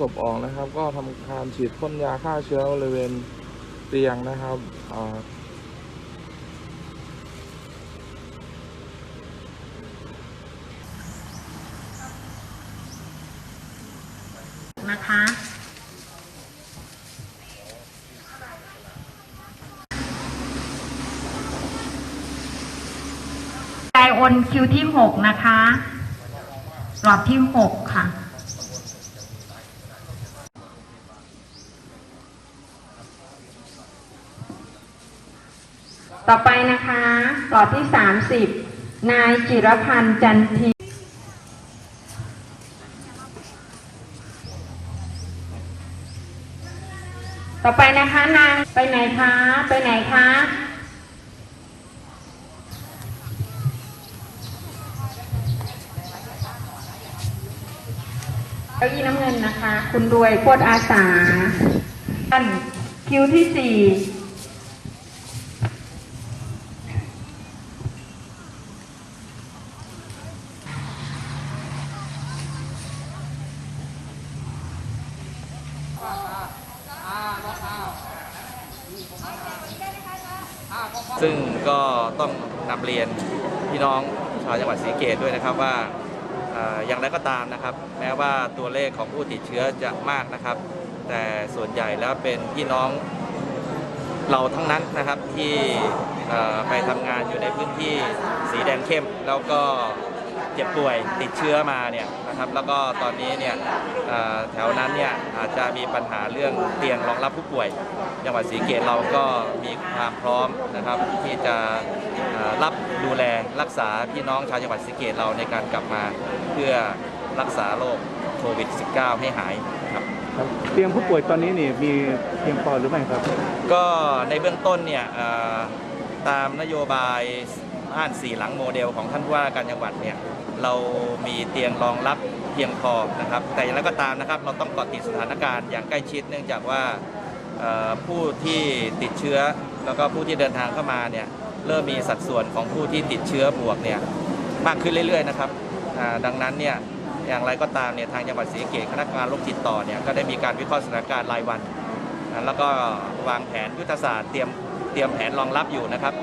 ศพออกนะครับ ก็ทำการฉีดพ่นยาฆ่าเชื้อบริเวณเตียงนะครับนะคะไดโอนคิวที่หกนะคะหลอดที่หกค่ะ ต่อไปนะคะหลอดที่สามสิบนายจิรพันธ์จันทีต่อไปนะคะนางไปไหนคะไปไหนคะเก้าอี้น้ำเงินนะคะ คุณรวยโคตรอาสาท่านคิวที่สี่ ซึ่งก็ต้องนำเรียนพี่น้องชาวจังหวัดศรีเกตด้วยนะครับว่าอย่างไรก็ตามนะครับ แม้ว่าตัวเลขของผู้ติดเชื้อจะมากนะครับ แต่ส่วนใหญ่แล้วเป็นพี่น้องเราทั้งนั้นนะครับที่ไปทำงานอยู่ในพื้นที่สีแดงเข้ม แล้วก็ เจ็บป่วยติดเชื้อมาเนี่ยนะครับแล้วก็ตอนนี้เนี่ยเอ่อแถวนั้นเนี่ยอาจจะมีปัญหาเรื่องเตียงรองรับผู้ป่วยจังหวัดศรีสะเกตเราก็มีความพร้อมนะครับที่จะเอ่อรับดูแลรักษาพี่น้องชาวจังหวัดศรีสะเกตเราในการกลับมาเพื่อรักษาโรคโควิด -19 ให้หายนะครับครับเตียงผู้ป่วยตอนนี้นี่มีเพียงพอหรือไม่ครับ ก็ในเบื้องต้นเนี่ยเอ่อตามนโยบาย บ้านสี่หลังโมเดลของท่านผู้ว่าการจังหวัดเนี่ยเรามีเตียงรองรับเพียงพอนะครับ แต่อย่างไรก็ตามนะครับ เราต้องเกาะติดสถานการณ์อย่างใกล้ชิด เนื่องจากว่าผู้ที่ติดเชื้อ แล้วก็ผู้ที่เดินทางเข้ามาเนี่ยเริ่มมีสัดส่วนของผู้ที่ติดเชื้อบวกเนี่ยมากขึ้นเรื่อยๆนะครับดังนั้นเนี่ยอย่างไรก็ตามเนี่ยทางจังหวัดศรีสะเกษคณะกรรมการโรคติดต่อเนี่ยก็ได้มีการวิเคราะห์สถานการณ์รายวัน แล้วก็วางแผนยุทธศาสตร์เตรียมเตรียมแผนรองรับอยู่นะครับ